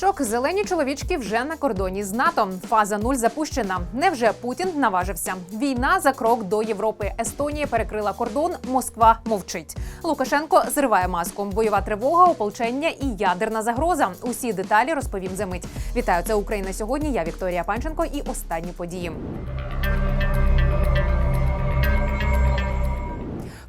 Шок зелені чоловічки вже на кордоні з НАТО. Фаза нуль запущена. Невже Путін наважився? Війна за крок до Європи. Естонія перекрила кордон. Москва мовчить. Лукашенко зриває маску. Бойова тривога, ополчення і ядерна загроза. Усі деталі розповім за мить. Вітаю, це Україна сьогодні. Я Вікторія Панченко і останні події.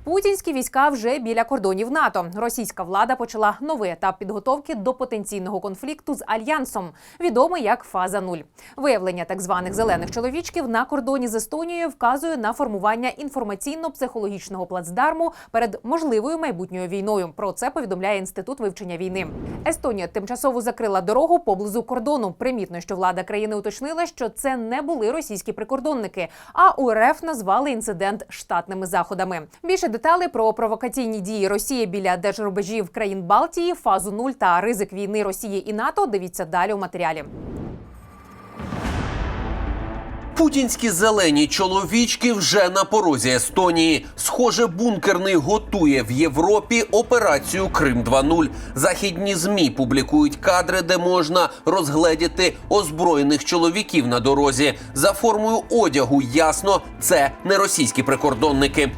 Путінські війська вже біля кордонів НАТО. Російська влада почала новий етап підготовки до потенційного конфлікту з альянсом, відомий як фаза нуль. Виявлення так званих зелених чоловічків на кордоні з Естонією вказує на формування інформаційно-психологічного плацдарму перед можливою майбутньою війною. Про це повідомляє інститут вивчення війни. Естонія тимчасово закрила дорогу поблизу кордону. Примітно, що влада країни уточнила, що це не були російські прикордонники, а у РФ назвали інцидент штатними заходами. Більше деталей про провокаційні дії Росії біля держрубежів країн Балтії, фазу нуль та ризик війни Росії і НАТО. Дивіться далі у матеріалі. Путінські зелені чоловічки вже на порозі Естонії. Схоже, бункерний готує в Європі операцію Крим 2.0. Західні змі публікують кадри, де можна розгледіти озброєних чоловіків на дорозі. За формою одягу ясно, це не російські прикордонники.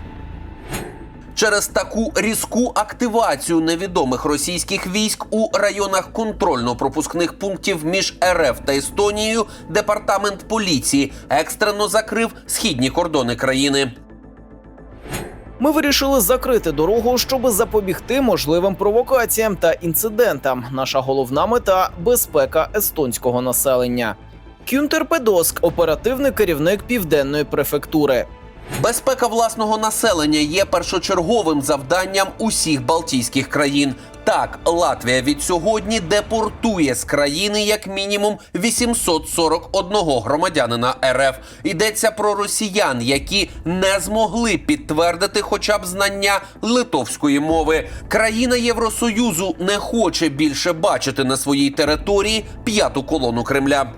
Через таку різку активацію невідомих російських військ у районах контрольно-пропускних пунктів між РФ та Естонією департамент поліції екстрено закрив східні кордони країни. Ми вирішили закрити дорогу, щоб запобігти можливим провокаціям та інцидентам. Наша головна мета безпека естонського населення. Кюнтер Педоск, оперативний керівник південної префектури. Безпека власного населення є першочерговим завданням усіх Балтійських країн. Так, Латвія від сьогодні депортує з країни як мінімум 841 громадянина РФ. Йдеться про росіян, які не змогли підтвердити хоча б знання литовської мови. Країна Євросоюзу не хоче більше бачити на своїй території п'яту колону Кремля.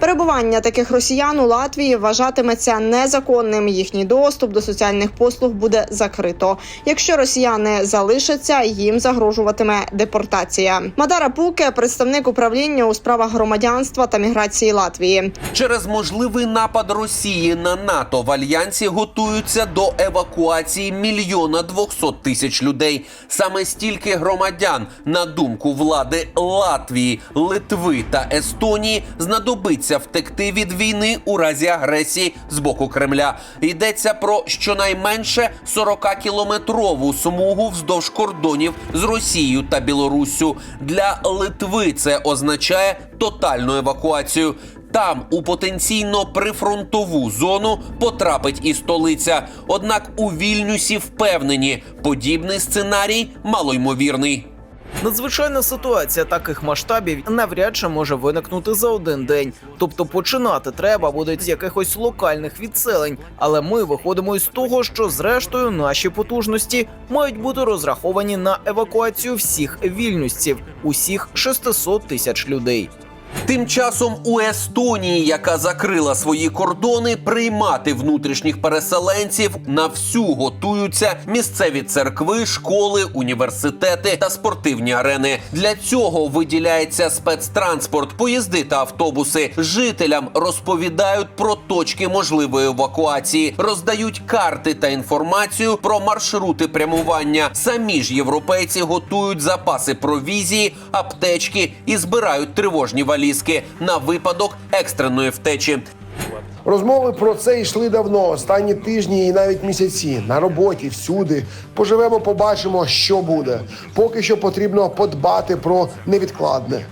Перебування таких росіян у Латвії вважатиметься незаконним. Їхній доступ до соціальних послуг буде закрито. Якщо росіяни залишаться, їм загрожуватиме депортація. Мадара Пуке, представник управління у справах громадянства та міграції Латвії. Через можливий напад Росії на НАТО в альянсі готуються до евакуації мільйона двохсот тисяч людей. Саме стільки громадян, на думку влади Латвії, Литви та Естонії, знадобиться втекти від війни у разі агресії з боку Кремля. Йдеться про щонайменше 40-кілометрову смугу вздовж кордонів з Росією та Білоруссю. Для Литви це означає тотальну евакуацію. Там у потенційно прифронтову зону потрапить і столиця. Однак у Вільнюсі впевнені, подібний сценарій малоймовірний. Надзвичайна ситуація таких масштабів навряд чи може виникнути за один день. Тобто починати треба буде з якихось локальних відселень. Але ми виходимо із того, що зрештою наші потужності мають бути розраховані на евакуацію всіх вільнюсців, усіх 600 тисяч людей. Тим часом у Естонії, яка закрила свої кордони, приймати внутрішніх переселенців на всю готуються місцеві церкви, школи, університети та спортивні арени. Для цього виділяється спецтранспорт, поїзди та автобуси. Жителям розповідають про точки можливої евакуації, роздають карти та інформацію про маршрути прямування. Самі ж європейці готують запаси провізії, аптечки і збирають тривожні валізки на випадок екстреної втечі. Розмови про це йшли давно, останні тижні і навіть місяці. На роботі, всюди. Поживемо, побачимо, що буде. Поки що потрібно подбати про невідкладне.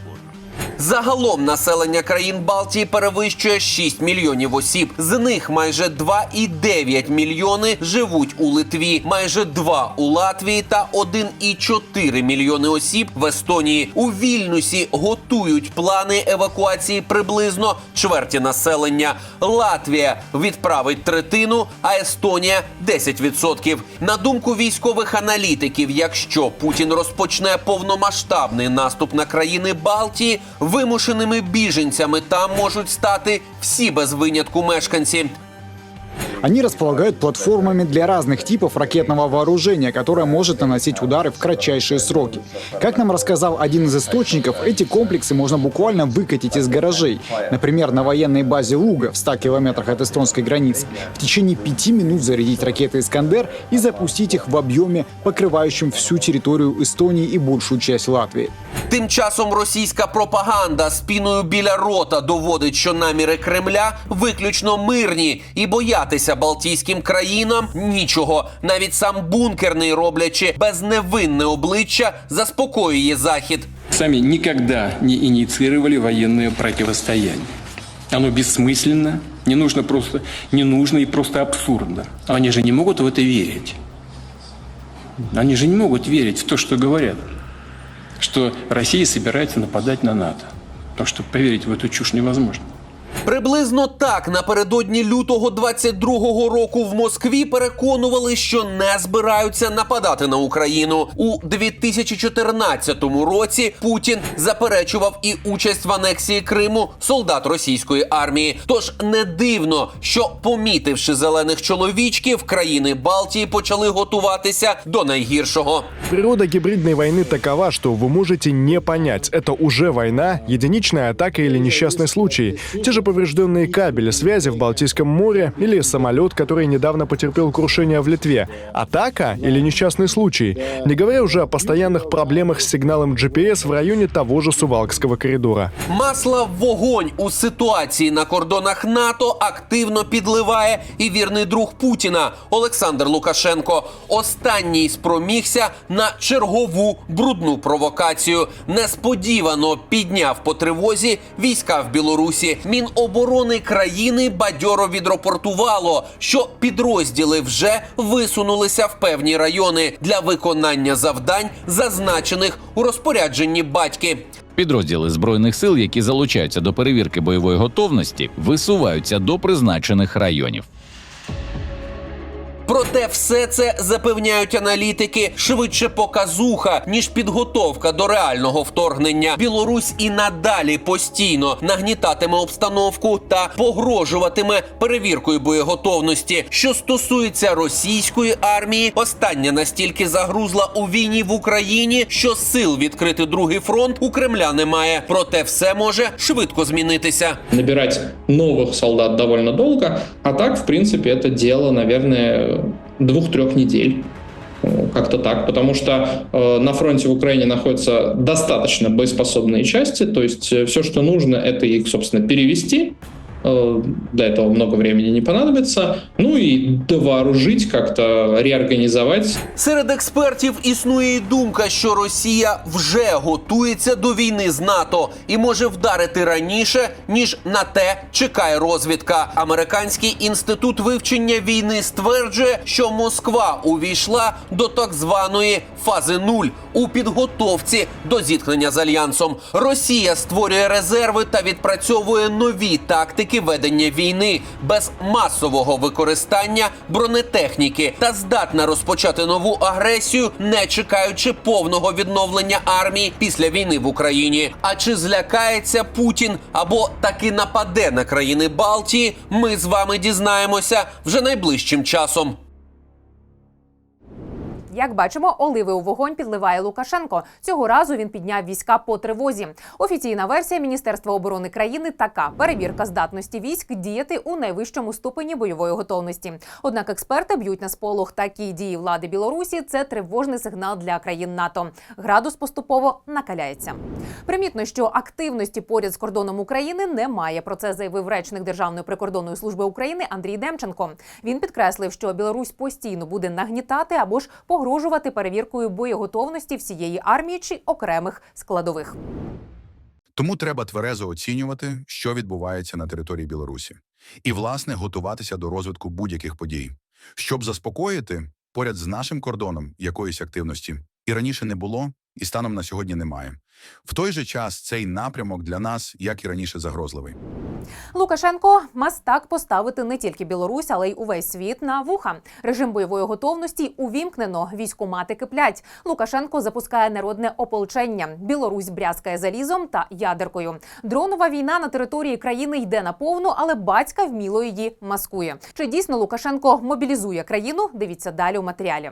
Загалом населення країн Балтії перевищує 6 мільйонів осіб. З них майже 2,9 мільйони живуть у Литві, майже 2 у Латвії та 1,4 мільйони осіб в Естонії. У Вільнюсі готують плани евакуації приблизно чверті населення. Латвія відправить третину, а Естонія 10%. На думку військових аналітиків, якщо Путін розпочне повномасштабний наступ на країни Балтії, вимушеними біженцями там можуть стати всі без винятку мешканці. Они располагают платформами для разных типов ракетного вооружения, которое может наносить удары в кратчайшие сроки. Как нам рассказал один из источников, эти комплексы можно буквально выкатить из гаражей. Например, на военной базе Луга в 100 километрах от эстонской границы в течение пяти минут зарядить ракеты «Искандер» и запустить их в объеме, покрывающем всю территорию Эстонии и большую часть Латвии. Тим часом російська пропаганда з піною біля рота доводить, що наміри Кремля виключно мирні і боятися Балтійським країнам нічого. Навіть сам бункерний, роблячи безневинне обличчя, заспокоює захід. сами никогда не инициировали военное противостояние. Оно бессмысленно, не нужно просто, не нужно и просто абсурдно. Они же не могут в это верить. Они же не могут верить в то, что говорят, что Россия собирается нападать на НАТО. Потому что поверить в эту чушь невозможно. Приблизно так напередодні лютого 22-го року в Москві переконували, що не збираються нападати на Україну. У 2014 році Путін заперечував і участь в анексії Криму солдат російської армії. Тож не дивно, що помітивши зелених чоловічків, країни Балтії почали готуватися до найгіршого. Природа гибридной войны такова, что вы можете не понять, это уже война, единичная атака или несчастный случай. Те же поврежденные кабели связи в Балтийском море или самолет, который недавно потерпел крушение в Литве. Атака или несчастный случай. Не говоря уже о постоянных проблемах с сигналом GPS в районе того же Сувалкского коридора. Масла в вогонь у ситуації на кордонах НАТО активно підливає і вірний друг Путіна Олександр Лукашенко. Останній спромігся на чергову брудну провокацію. Несподівано підняв по тривозі війська в Білорусі. Міноборони країни бадьоро відрапортувало, що підрозділи вже висунулися в певні райони для виконання завдань, зазначених у розпорядженні батьки. Підрозділи збройних сил, які залучаються до перевірки бойової готовності, висуваються до призначених районів. Проте все це запевняють аналітики швидше показуха ніж підготовка до реального вторгнення. Білорусь і надалі постійно нагнітатиме обстановку та погрожуватиме перевіркою боєготовності. Що стосується російської армії, остання настільки загрузла у війні в Україні, що сил відкрити другий фронт у Кремля немає. Проте все може швидко змінитися. набирать новых солдат довольно долго, а так, в принципе, это дело, наверное, двух-трех недель. Э, Как-то так, потому что э, на фронте в Украине находятся достаточно боеспособные части, то есть все, что нужно, это их, собственно, перевести. Э, Для этого много времени не понадобится. Ну и довооружить, как-то реорганизовать Серед експертів існує і думка, що Росія вже готується до війни з НАТО і може вдарити раніше, ніж на те чекає розвідка. Американський інститут вивчення війни стверджує, що Москва увійшла до так званої фази нуль у підготовці до зіткнення з альянсом. Росія створює резерви та відпрацьовує нові тактики ведення війни без масового використання бронетехніки та здатна розпочати нову агресію, не чекаючи повного відновлення армії після війни в Україні. А чи злякається Путін або таки нападе на країни Балтії? Ми з вами дізнаємося вже найближчим часом. Як бачимо, оливи у вогонь підливає Лукашенко. Цього разу він підняв війська по тривозі. Офіційна версія Міністерства оборони країни така: перевірка здатності військ діяти у найвищому ступені бойової готовності. Однак експерти б'ють на сполох такі дії влади Білорусі. Це тривожний сигнал для країн НАТО. Градус поступово накаляється. Примітно, що активності поряд з кордоном України немає. Про це заявив речник Державної прикордонної служби України Андрій Демченко. Він підкреслив, що Білорусь постійно буде нагнітати або ж погрожувати перевіркою боєготовності всієї армії чи окремих складових. Тому треба тверезо оцінювати, що відбувається на території Білорусі, і власне готуватися до розвитку будь-яких подій, щоб заспокоїти поряд з нашим кордоном якоїсь активності і раніше не було, і станом на сьогодні немає. В той же час цей напрямок для нас, як і раніше, загрозливий. Лукашенко мастак поставити не тільки Білорусь, але й увесь світ на вуха. Режим бойової готовності увімкнено. Військомати киплять. Лукашенко запускає народне ополчення. Білорусь брязкає залізом та ядеркою. Дронова війна на території країни йде наповну, але батька вміло її маскує. Чи дійсно Лукашенко мобілізує країну? Дивіться далі у матеріалі.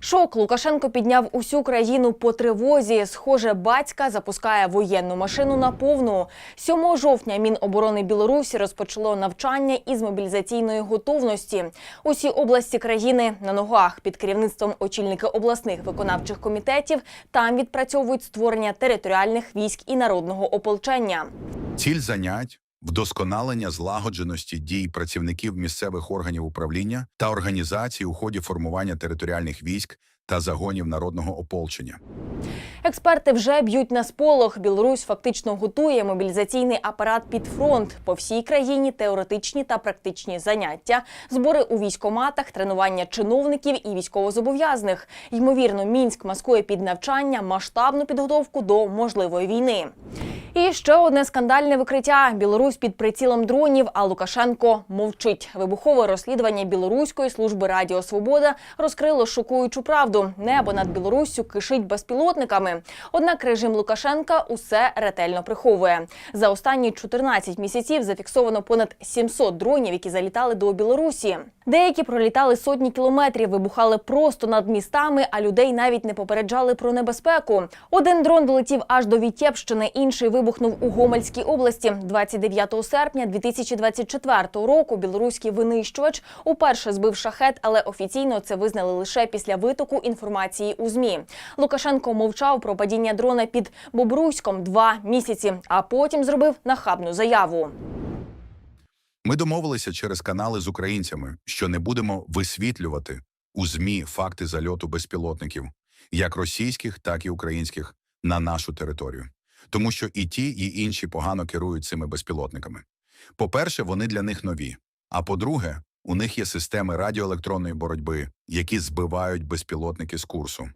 Шок Лукашенко підняв усю країну по тривозі. Схоже, батька запускає воєнну машину на повну. 7 жовтня Міноборони Білорусі розпочало навчання із мобілізаційної готовності. Усі області країни на ногах під керівництвом очільника обласних виконавчих комітетів там відпрацьовують створення територіальних військ і народного ополчення. Ціль занять вдосконалення злагодженості дій працівників місцевих органів управління та організацій у ході формування територіальних військ та загонів народного ополчення. Експерти вже б'ють на сполох. Білорусь фактично готує мобілізаційний апарат під фронт по всій країні. Теоретичні та практичні заняття, збори у військоматах, тренування чиновників і військовозобов'язаних. Ймовірно, мінськ маскує під навчання масштабну підготовку до можливої війни. І ще одне скандальне викриття: Білорусь під прицілом дронів, а Лукашенко мовчить. Вибухове розслідування білоруської служби Радіо Свобода розкрило шокуючу правду. Небо над Білоруссю кишить безпілотниками. Однак режим Лукашенка усе ретельно приховує. За останні 14 місяців зафіксовано понад 700 дронів, які залітали до Білорусі. Деякі пролітали сотні кілометрів, вибухали просто над містами, а людей навіть не попереджали про небезпеку. Один дрон долетів аж до Вітєпщини, інший вибухнув у Гомельській області. 29 серпня 2024 року білоруський винищувач уперше збив шахет, але офіційно це визнали лише після витоку інформації у змі. Лукашенко мовчав про падіння дрона під Бобруйськом два місяці, а потім зробив нахабну заяву. Ми домовилися через канали з українцями, що не будемо висвітлювати у ЗМІ факти зальоту безпілотників, як російських, так і українських, на нашу територію. Тому що і ті, і інші погано керують цими безпілотниками. По-перше, вони для них нові. А по-друге, у них є системи радіоелектронної боротьби, які збивають безпілотники з курсу.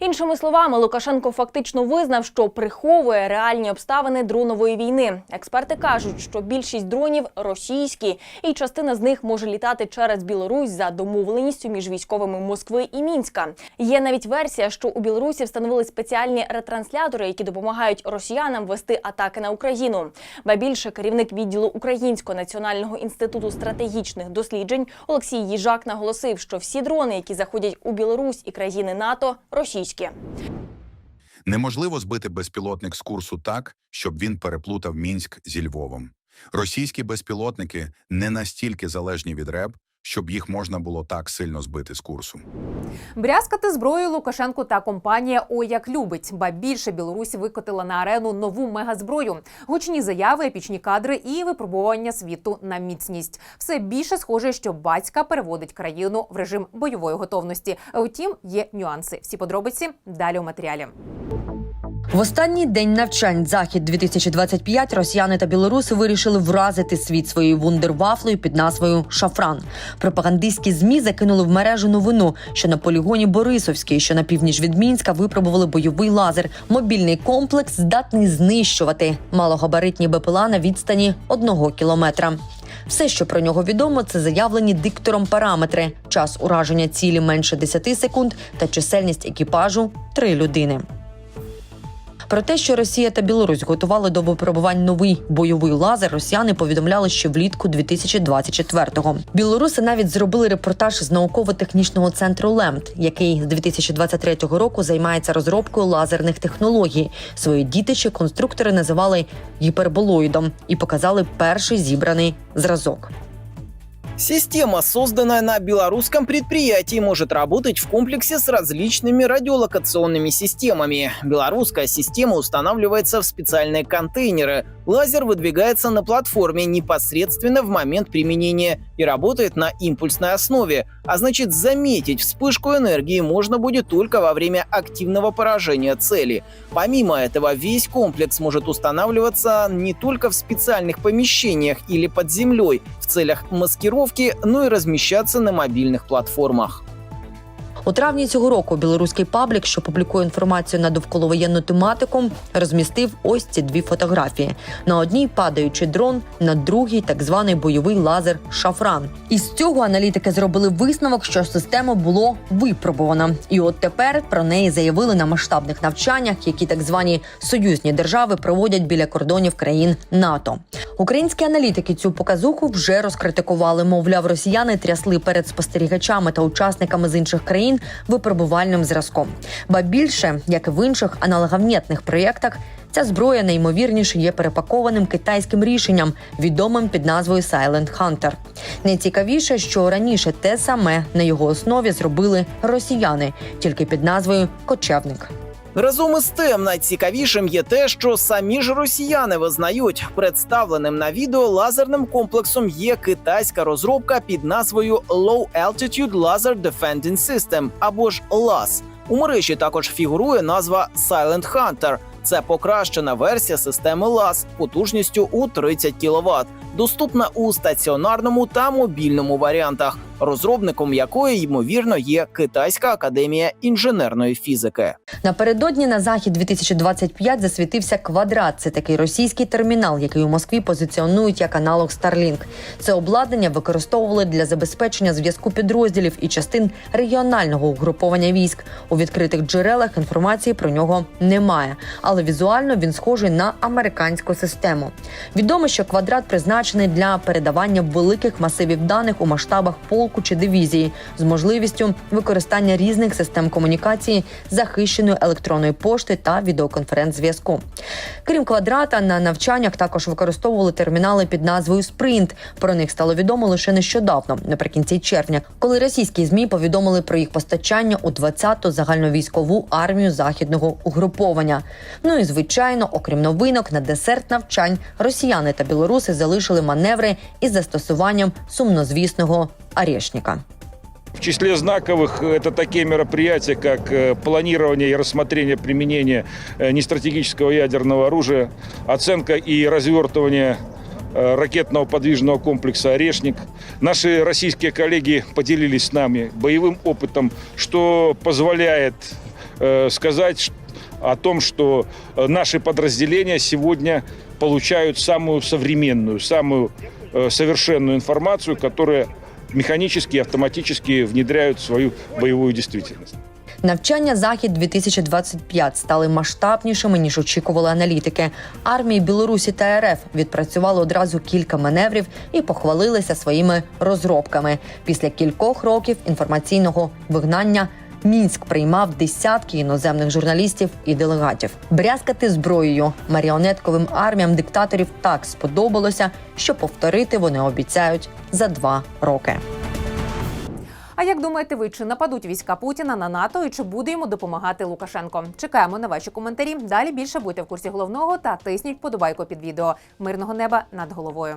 Іншими словами, Лукашенко фактично визнав, що приховує реальні обставини дронової війни. Експерти кажуть, що більшість дронів російські, і частина з них може літати через Білорусь за домовленістю між військовими Москви і Мінська. Є навіть версія, що у Білорусі встановили спеціальні ретранслятори, які допомагають росіянам вести атаки на Україну. Ба більше керівник відділу Українського національного інституту стратегічних досліджень Олексій Їжак наголосив, що всі дрони, які заходять у Білорусь і країни НАТО, російські. Неможливо збити безпілотник з курсу так, щоб він переплутав Мінськ зі Львовом. Російські безпілотники не настільки залежні від РЕБ, щоб їх можна було так сильно збити з курсу. Брязкати зброєю Лукашенко та компанія Ой як любить. Ба більше Білорусь викотила на арену нову мегазброю, гучні заяви, епічні кадри і випробування світу на міцність. Все більше схоже, що батька переводить країну в режим бойової готовності. Втім, є нюанси. Всі подробиці далі у матеріалі. В останній день навчань захід 2025 росіяни та білоруси вирішили вразити світ своєю вундервафлею під назвою Шафран. Пропагандистські змі закинули в мережу новину, що на полігоні Борисовський, що на північ від Мінська, випробували бойовий лазер. Мобільний комплекс здатний знищувати малогабаритні БПЛА на відстані одного кілометра. Все, що про нього відомо, це заявлені диктором параметри: час ураження цілі менше 10 секунд та чисельність екіпажу три людини. Про те, що Росія та Білорусь готували до випробувань новий бойовий лазер, росіяни повідомляли ще влітку 2024-го. Білоруси навіть зробили репортаж з науково-технічного центру ЛЕМТ, який з 2023 року займається розробкою лазерних технологій. Свої дітище конструктори називали гіперболоїдом і показали перший зібраний зразок. Система, созданная на белорусском предприятии, может работать в комплексе с различными радиолокационными системами. Белорусская система устанавливается в специальные контейнеры. Лазер выдвигается на платформе непосредственно в момент применения и работает на импульсной основе, а значит заметить вспышку энергии можно будет только во время активного поражения цели. Помимо этого, весь комплекс может устанавливаться не только в специальных помещениях или под землей в целях маскировки, но и размещаться на мобильных платформах. У травні цього року білоруський паблік, що публікує інформацію на довколовоєнну тематику, розмістив ось ці дві фотографії. На одній падаючий дрон, на другій так званий бойовий лазер Шафран. Із цього аналітики зробили висновок, що система було випробовано. І от тепер про неї заявили на масштабних навчаннях, які так звані союзні держави проводять біля кордонів країн НАТО. Українські аналітики цю показуху вже розкритикували. Мовляв, росіяни трясли перед спостерігачами та учасниками з інших країн випробувальним зразком. Ба більше, як і в інших аналогавнітних проєктах, ця зброя найімовірніше є перепакованим китайським рішенням, відомим під назвою Silent Hunter. Найцікавіше, що раніше те саме на його основі зробили росіяни, тільки під назвою Кочевник. Разом із тим, найцікавішим є те, що самі ж росіяни визнають, представленим на відео лазерним комплексом є китайська розробка під назвою Low Altitude Laser Defending System або ж LAS. У мережі також фігурує назва Silent Hunter. Це покращена версія системи LAS потужністю у 30 кВт, доступна у стаціонарному та мобільному варіантах, розробником якої ймовірно є Китайська академія інженерної фізики. Напередодні на захід 2025 засвітився квадрат. Це такий російський термінал, який у Москві позиціонують як аналог Starlink. Це обладнання використовували для забезпечення зв'язку підрозділів і частин регіонального угруповання військ. У відкритих джерелах інформації про нього немає, але візуально він схожий на американську систему. Відомо, що квадрат призначений для передавання великих масивів даних у масштабах полку чи дивізії з можливістю використання різних систем комунікації, захищеної електронної пошти та відеоконференц-зв'язку. Крім квадрата, на навчаннях також використовували термінали під назвою Спринт. Про них стало відомо лише нещодавно, наприкінці червня, коли російські змі повідомили про їх постачання у 20-ту загальновійськову армію західного угруповання. Ну і звичайно, окрім новинок, на десерт навчань росіяни та білоруси залишили маневри із застосуванням сумнозвісного арешника. В числе знаковых это такие мероприятия, как э, планирование и рассмотрение применения э, нестратегического ядерного оружия, оценка и развертывание э, ракетного подвижного комплекса «Орешник». Наши российские коллеги поделились с нами боевым опытом, что позволяет сказать о том, что наши подразделения сегодня получают самую современную, самую совершенную информацию, которая механически и автоматически внедряют в свою боевую действительность. Навчання захід 2025 стали масштабнішими ніж очікували аналітики. Армії Білорусі та РФ відпрацювали одразу кілька маневрів і похвалилися своїми розробками. Після кількох років інформаційного вигнання. Мінськ приймав десятки іноземних журналістів і делегатів. Брязкати зброєю маріонетковим арміям диктаторів так сподобалося, що повторити вони обіцяють за два роки. А як думаєте ви, чи нападуть війська Путіна на НАТО і чи буде йому допомагати Лукашенко? Чекаємо на ваші коментарі. Далі більше будьте в курсі головного та тисніть подобайку під відео. Мирного неба над головою.